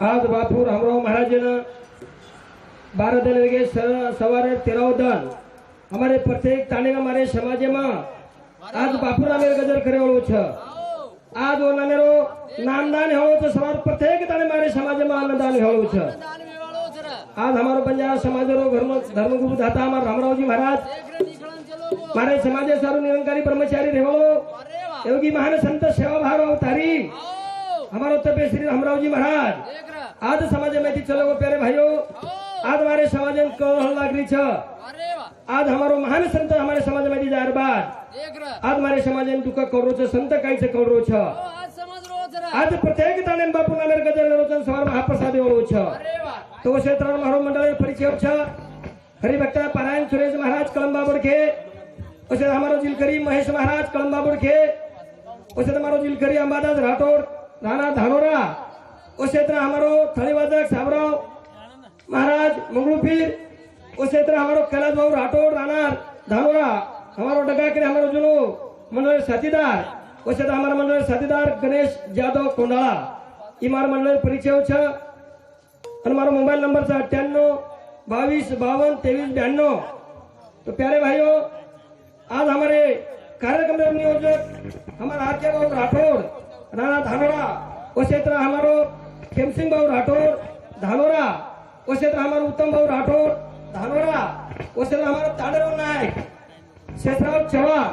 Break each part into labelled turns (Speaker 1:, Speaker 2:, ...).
Speaker 1: આજ બાપુ રામરાવ મહારાજના બાર દન વાગે સ- સવારે તેરાવ દન અમારે પ્રત્યેક તાણે અમારે સમાજમાં આજ બાપુ નામે ગજર કરેલો છે આજ નાનેરો નામદાન હેળો છે સવાર પ્રત્યેક તાણે મારે સમાજમાં આનંદાન હેળો છે આજ અમારો પંજાબ સમાજનો ધર્મ ધર્મગુરુ દાતા અમારા રામરાવજી મહારાજ મારે સમાજે સારું નિરંકારી બ્રહ્મચારી રહેવાનો યોગી મહાન સંત સેવા ભાવ અવતારી हमारो तबे श्री हमरावजी महाराज आज समाज में चलो वो प्यारे भाइयों। आज हमारे समाज में कलह लागरी छ। आज हमारो महान संत हमारे समाज में जार बाद आज हमारे समाज में दुःख करो छ संत काही छ करो छ। आज प्रत्येक ताणे बापू नामेर गजर करो छ सवार महाप्रसाद एवढो छ। तो क्षेत्र मारो मंडळ परिचय छ। हरिभक्त पारायण सुरेश महाराज कळंबा बुडखे असे हमारो जिलकरी महेश महाराज कळंबा बुडखे असे हमारो जिलकरी अंबादास राठोड राणा धानोरा। ओ क्षेत्र हमारो थळीवादक साबराव महाराज मंगळूपीर ओ क्षेत्र हमारो कैलाश भाऊ राठोड राणा धानोरा हमारो डगाकरे हमारो जुनो मंडळ साथीदार ओ क्षेत्र हमारा मंडळ साथीदार गणेश जाधव कोंडाळा इमार मंडळ परिचय छ અને મારો મોબાઈલ નંબર છે અઠ્યાણું બાવીસ બાવન तेवीस ब्याण्णव तो प्यारे भाइयों आज हमारे कार्यक्रम में नियोजक हमारा आर के बाबू राठौड़ राणा धानोरा वो क्षेत्र हमारो ખેમસિંહભાઉ રાઠોડ ધાનોરા ઓછેત્ર અમારા ઉત્તમભાઉ રાઠોડ ધાનોરા ઓછેત્ર અમારા તાડેરાવ નાયક શેષરાવ ચૌહાણ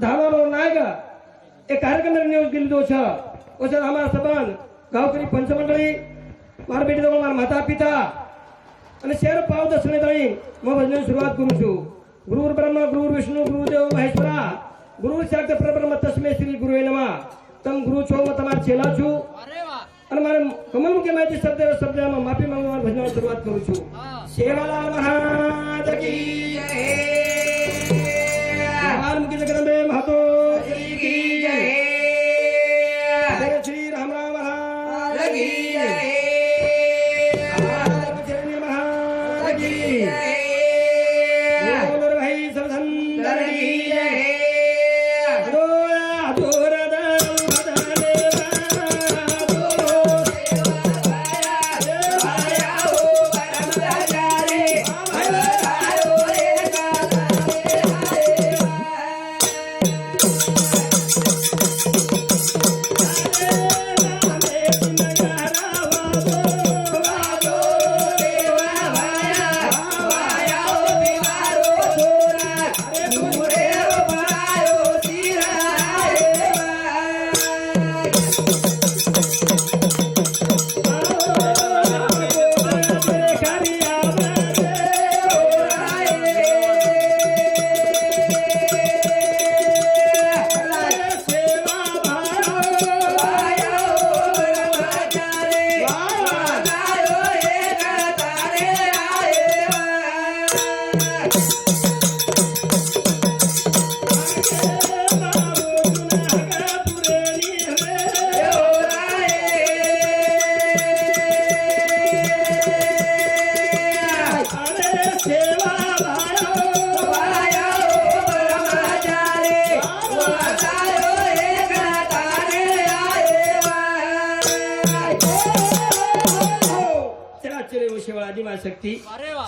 Speaker 1: ધાનોરાવ નાયક. એ કાર્યક્રમ ન્યૂઝ લીધો છે. ઓછેત્ર અમારા સભાન ગાવકરી પંચમંડળી, મારા બેટી મારા માતા પિતા અને શેર પાવ દર્શને તણી હું ભજનની શરૂઆત કરું છું. ગુરુર બ્રહ્મ, ગુરુર વિષ્ણુ, ગુરુદેવ મહેશ્વરા. ગુરુ સાક્ષ પરબ્રહ્મ તસ્મે શ્રી ગુરુ નમઃ. તમ ગુરુ છો, હું તમારા છેલા છું. અને મારે કમલ મુકે માહિતી શબ્દ શબ્દમાં માફી માંગવા ભજનની શરૂઆત કરું છું. સેવાલાલ મહારાજ કી જય મુકે જગદંબે મહાતો. કી જય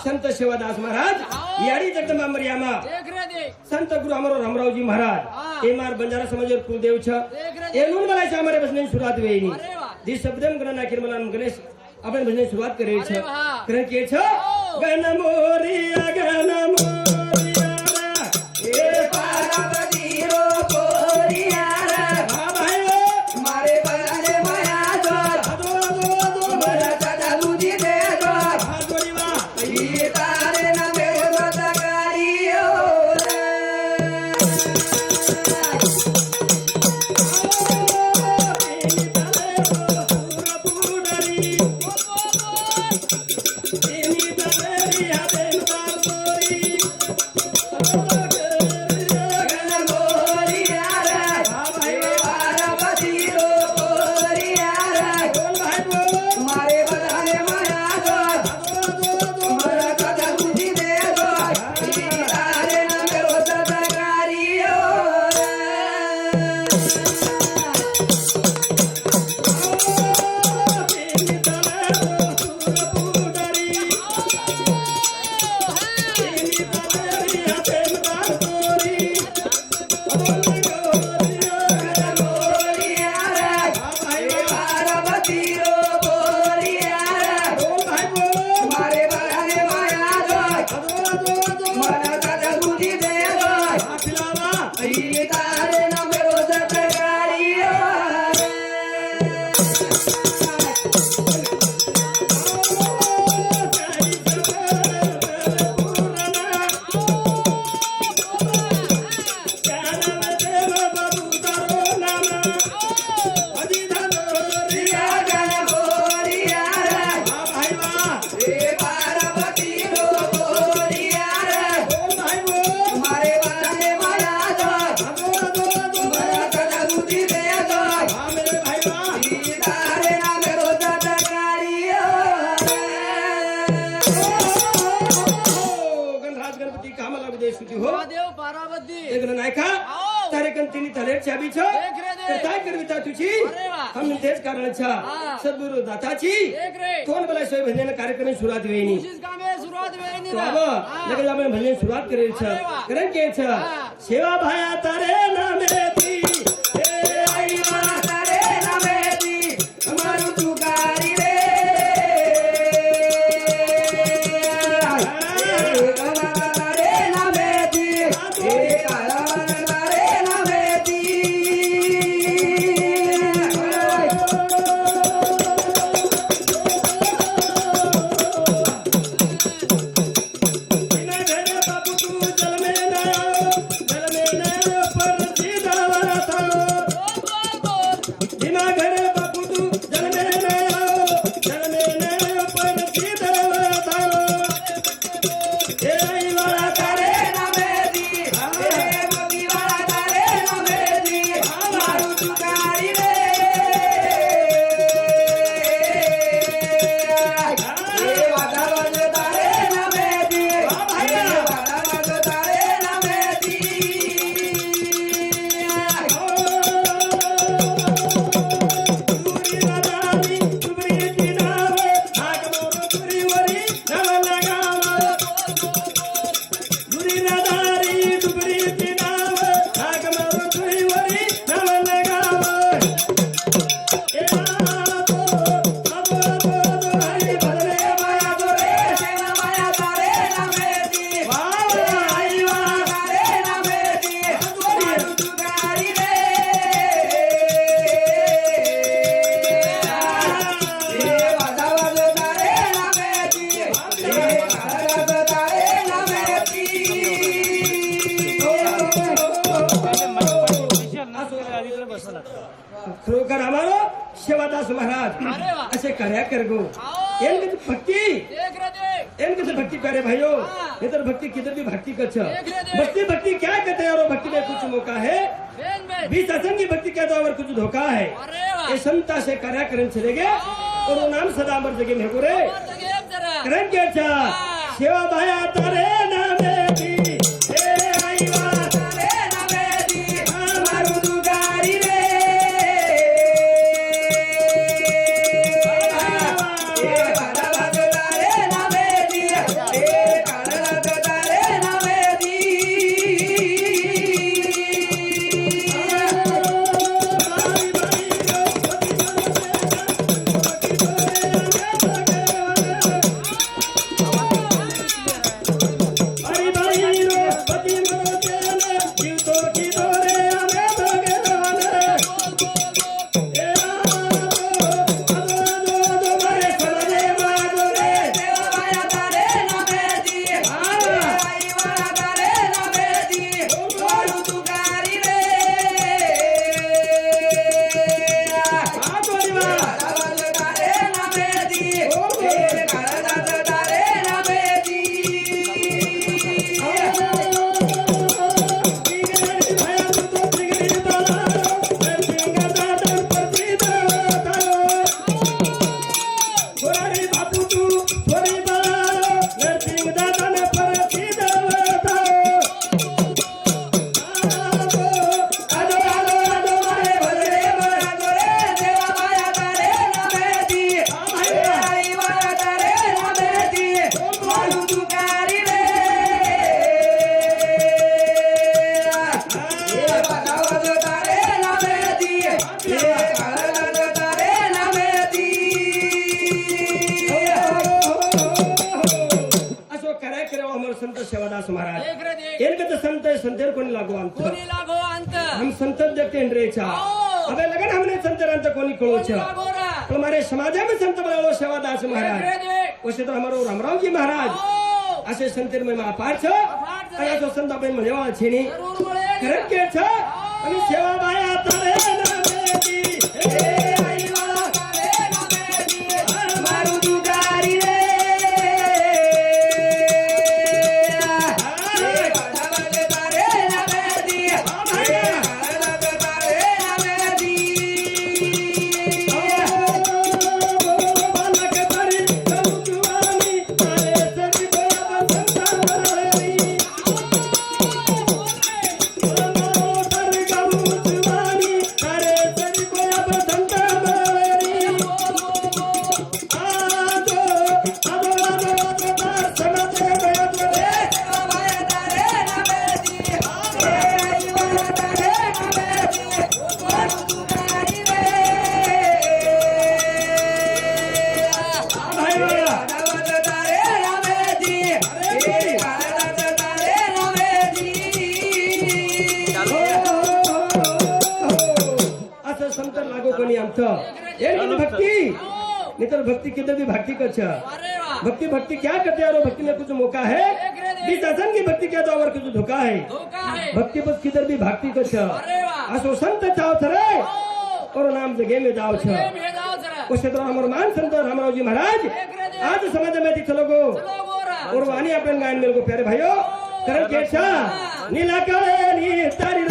Speaker 1: संत शिवादास महाराज यारी जगदंबांबर यामा संत गुरु अमरो रामरावजी महाराज
Speaker 2: एम आर बंजारा समाज कुलदेव
Speaker 1: हमारे भजन सुरुवात
Speaker 2: वेळी जी शब्दम गणना किरमलान
Speaker 1: गणेश आपण भजन सुरुवात करेल छ. कारण के छ. चाबी छ काय
Speaker 3: करविता तुझी
Speaker 1: हम तेच कारण सद्गुरु दाताची कोण बोला सोय भजन कार्यक्रम सुरुवात
Speaker 3: वेणी सुरुवात
Speaker 2: वेणी लगेच सुरुवात करेल कारण के सेवा
Speaker 1: भाया तारे. सेवादास महाराज।
Speaker 3: अरे वाह.
Speaker 1: असे कार्या कर गो।
Speaker 3: आओ.
Speaker 1: एन किती भक्ती।
Speaker 3: देख रे देख।
Speaker 1: एन किती भक्ति प्यारे भाइयों।
Speaker 3: हाँ.
Speaker 1: ये तो भक्ति किधर भी भक्ति कच्छ
Speaker 3: देख ले देख।
Speaker 1: भक्ति भक्ति क्या कहते हैं? और भक्ति में कुछ मौका है?
Speaker 3: बेन बेन
Speaker 1: बीस असंग की भक्ति कहते हैं और कुछ धोखा है।
Speaker 3: अरे वाह।
Speaker 1: ये संता से कार्य करण चले गए। और वो नाम सदा अमर जगह में हो रे
Speaker 3: और तो गेम जरा।
Speaker 1: करण के अच्छा।
Speaker 3: हाँ.
Speaker 1: सेवा भाया तारे। नामे संत है संतेर कोनी लागो
Speaker 3: अंत? लागो अंत?
Speaker 1: हम संत देखते हैं रेचा अबे
Speaker 3: लगन
Speaker 1: हमने
Speaker 3: संत अंत
Speaker 1: को हमारे समाज में संत बनालो सेवादास महाराज। वैसे तो हमारो रामराव जी
Speaker 3: महाराज।
Speaker 1: असे संतेर में अपार छो। અને તો સંત આપણે મળેવા છે ને કારણ કે છે અને સેવા
Speaker 2: ભાઈ આ તારે
Speaker 1: નામે लोगोनी आमचं ये लेकिन भक्ति।
Speaker 3: आओ
Speaker 1: नहीं तो भक्ति किधर भी भक्ति कछ
Speaker 3: अरे वाह।
Speaker 1: भक्ति भक्ति क्या करते हैं? और भक्ति में कुछ मौका है? बीस आसन की भक्ति क्या तो और कुछ धोखा है?
Speaker 3: धोखा है।
Speaker 1: भक्ति बस किधर भी भक्ति कछ
Speaker 3: अरे वाह।
Speaker 1: असो संत चाव थरे।
Speaker 3: आओ
Speaker 1: और नाम जगे में जाओ छ
Speaker 3: ये भेजाओ जरा
Speaker 1: उस क्षेत्र हमारे मान संत रामराव जी महाराज। आज समाज में थी चलो गो
Speaker 3: चलो गोरा
Speaker 1: और वाणी अपन गायन मेरे को प्यारे भाइयों। करण केशा नीला काळे नी तारी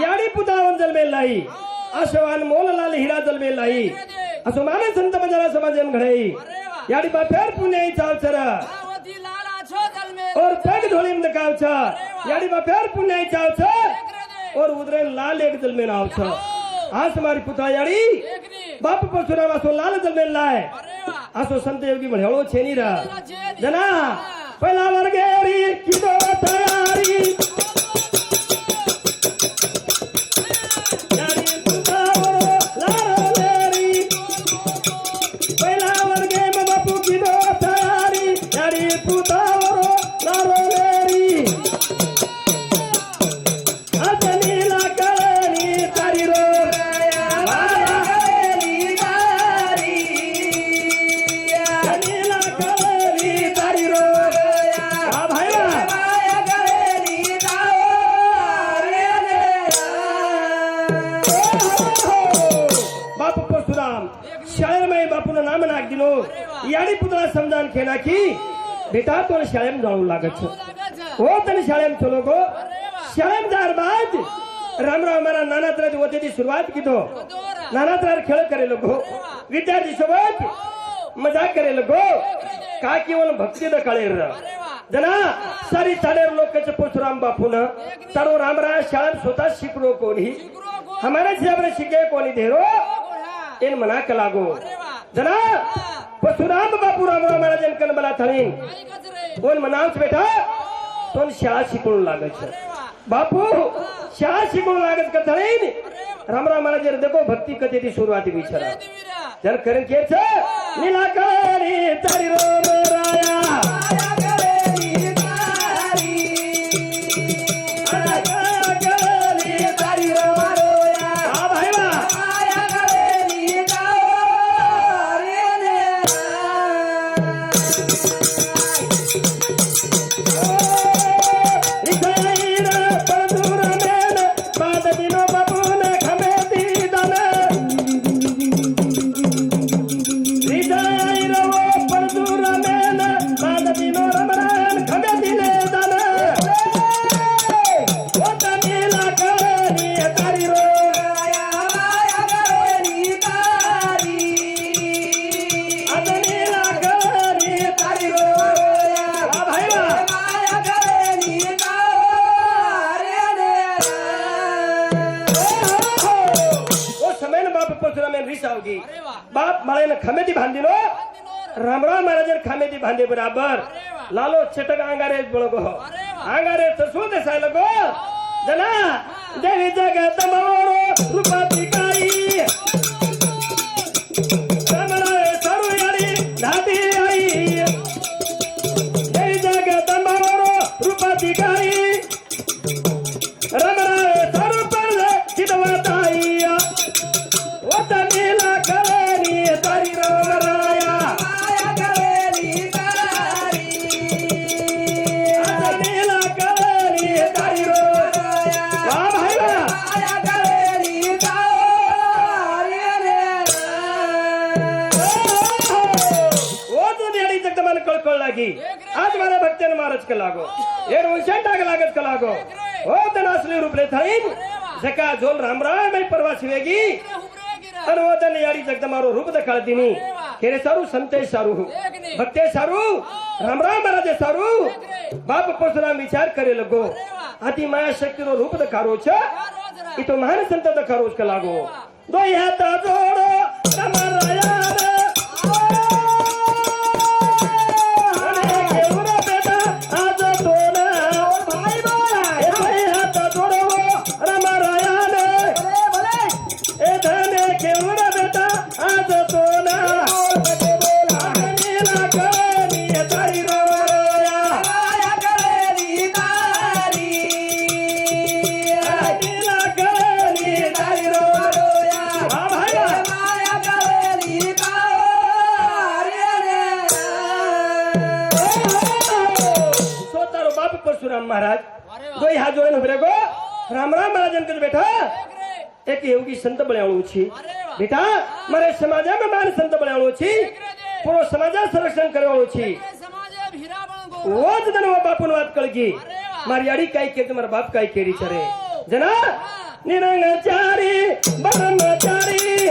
Speaker 1: याडी में लाई आशवान मोल लाल हीरा जल में लाई असो माने संत बजारा समाजन घडई. याडी बा फेर पुण्य चावचर. और पग ढोलिम दकावच याडी बा फेर पुण्य चावच और उधरे लाल एक जल में नावच
Speaker 3: आओ
Speaker 1: आज हमारी पुता याडी
Speaker 3: नी
Speaker 1: बाप परशुराम असो लाल जल में लाय. असो संत योगी म्हणेळो छेनी रा
Speaker 3: नी
Speaker 1: जना पहिला वर्गेरी किदो तयारी बेटा तो शाळेम जाऊ लागत छ.
Speaker 3: लागत छ
Speaker 1: हो तने शाळेम चलो गो.
Speaker 3: वाह
Speaker 1: शाळेम जार बाद रामराव मारा नानात्राची होते सुरुवात कितो
Speaker 3: दोरा
Speaker 1: नानात्रार खेळ करेल गो. विद्यार्थी सोबत
Speaker 3: आओ
Speaker 1: मजाक करेल गो. का केवळ भक्ती द कळेल
Speaker 3: अरे वाह
Speaker 1: जना सारी साडेर लोकांचे परशुराम बापून तारो रामराय शाळेत स्वतः शिकलो कोणी.
Speaker 3: गुरु गो
Speaker 1: हमारे जेवढे शिके कोणी धेरो
Speaker 3: गोढा
Speaker 1: एन मना कलागो
Speaker 3: अरे वाह
Speaker 1: जना परशुराम बापू रामराव महाराजन कन थळीन
Speaker 3: आई गजरे.
Speaker 1: कोण म्हणावच बेटा? तो शाळा शिकवून लागत बापू शाळा शिकवून लागत का थळीन
Speaker 3: वाह
Speaker 1: रामराव महाराज देखो भक्ती कथेची सुरुवाती विचारा. जर करण केच निलाकारी तारी रोम
Speaker 3: अरे वा.
Speaker 1: लालो चटक अंगारे बळगो
Speaker 3: अरे वा.
Speaker 1: अंगारे तसू देसायला गो ಕಳ್ಕೊಳ್ಳಾಗಿ ಆದ ಮನೆ ಭಕ್ತಿಯನ್ನು ಮಾರಚ್ಕಲಾಗೋ ಏನು ಉನ್ಸೆಂಟ್ ಆಗಲಾಗತ್ಕಲಾಗೋ ಓದನ ಅಸಲಿ ರೂಪಲೆ ಥೈನ್ ಜಕಾ ಜೋಲ್ ರಾಮರಾಮೈ ಪರವಾಸಿವೇಗಿ ಅನುವಾದನ ಯಾರಿ ಜಗದ ಮಾರೋ ರೂಪದ ಕಳ್ತೀನಿ ಕೆರೆ ಸಾರು ಸಂತೆ ಸಾರು ಭಕ್ತೆ ಸಾರು ರಾಮರಾಮ ರಾಜೆ ಸಾರು ಬಾಪ ಪರಶುರಾಮ ವಿಚಾರ करे लगो ಅತಿ ಮಾಯಾ ಶಕ್ತಿರೋ ರೂಪದ ಕಾರೋ छ ಇದು ಮಹಾನ್ ಸಂತದ ಕಾರೋ ಕಲಾಗೋ ದೋ ಯಾ ತಾಜೋ એક યોગી સંત બનાવવું છે. બેટા મારે સમાજમાં મારે સંત બનાવવું છે. પૂરો સમાજ સંરક્ષણ કરવાનું છે. રોજ તને બાપુની વાત કળગી. મારી અડી કાઈ કે મારા બાપ કાઈ કેરી છે જના? નિરંગ ચારી બ્રહ્મચારી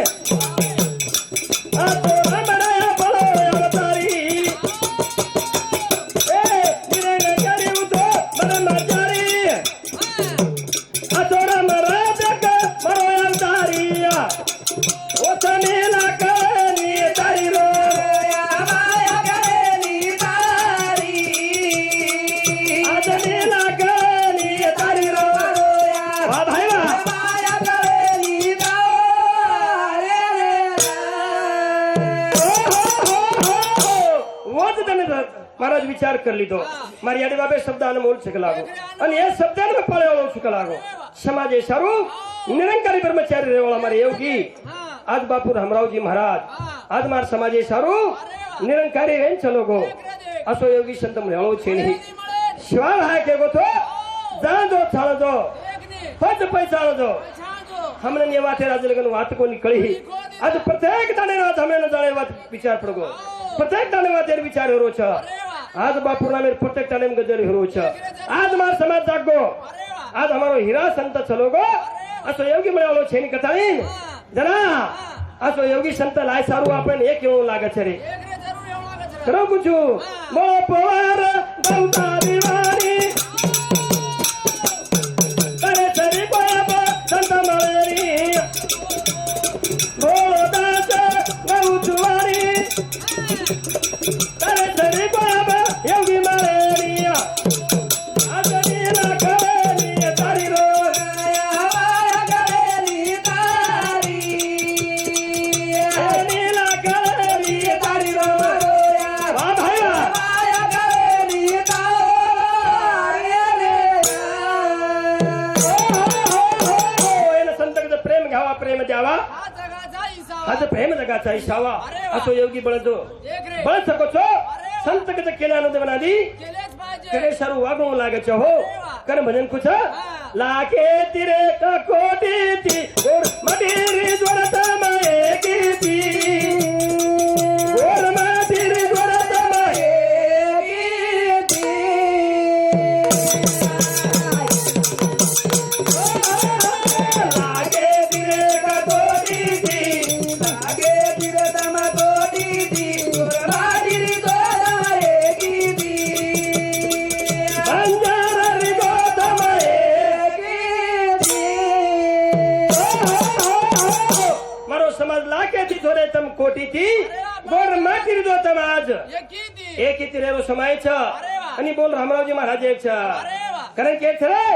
Speaker 1: આ લીધો મારી આડી બાબે શબ્દ અનમોલ છે લાગો અને એ શબ્દ ને પાળ્યો છું લાગો સમાજે સારું નિરંકારી બ્રહ્મચારી રહેવાળા મારે એવું કી આજ બાપુ રામરાવજી મહારાજ આજ માર સમાજે સારું નિરંકારી રેન ચલો ગો અસો યોગી સંત મળ્યો છે નહીં શિવાલ હા કે ગો તો જાણજો છાળજો પદ પૈસાળો જો હમણે ની વાતે રાજ લગન વાત કો નીકળી આજ પ્રત્યેક દાડે રાત હમે ન જાણે વાત વિચાર પડગો પ્રત્યેક દાડે વાત એર વિચાર હરો છે आज बापूरा मेरे प्रत्येक टाइम में गजर हीरो आज मार समाज जाग. गो आज हमारो हीरा संत चलो गो असो योगी मनावलो छेनी कताइन जना असो योगी संत लाय सारू आपने एक येऊन लागा रे करो कुछ. मोपोर बहुता असो योगी बळजो. बळ सको छो संत कीधं केल्यानं देवनादी करे सारू वागू लागे छो हो. कर भजन कुछ लागे तिरे का today.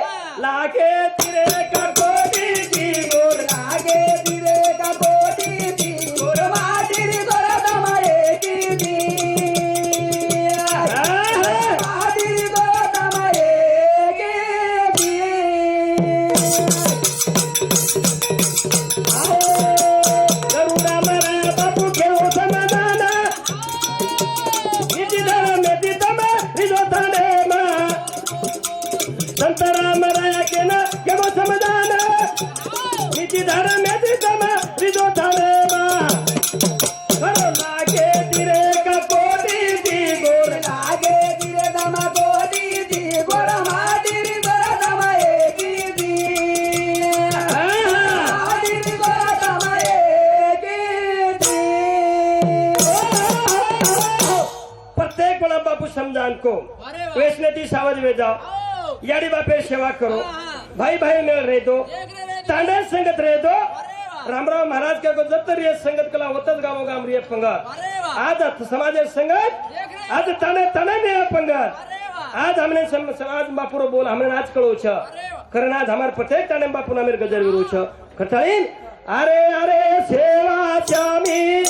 Speaker 1: प्रदान को वैष्णती सावज वे जाओ। याडी बापे सेवा करो। भाई भाई मेल रहे दो। तांडे संगत रहे दो।
Speaker 3: वाह
Speaker 1: रामराव महाराज का जब तर ये संगत कला होतच गावो गाम रे पंगा आज समाज संगत। आज ताने ताने ने पंगा आज हमने सम- समाज बापुरो बोल हमने आज कळो छ।
Speaker 3: अरे वाह
Speaker 1: कारण आज हमार प्रत्येक ताने बापू नामेर गजर विरू छ। कठाईन अरे अरे सेवा चामी।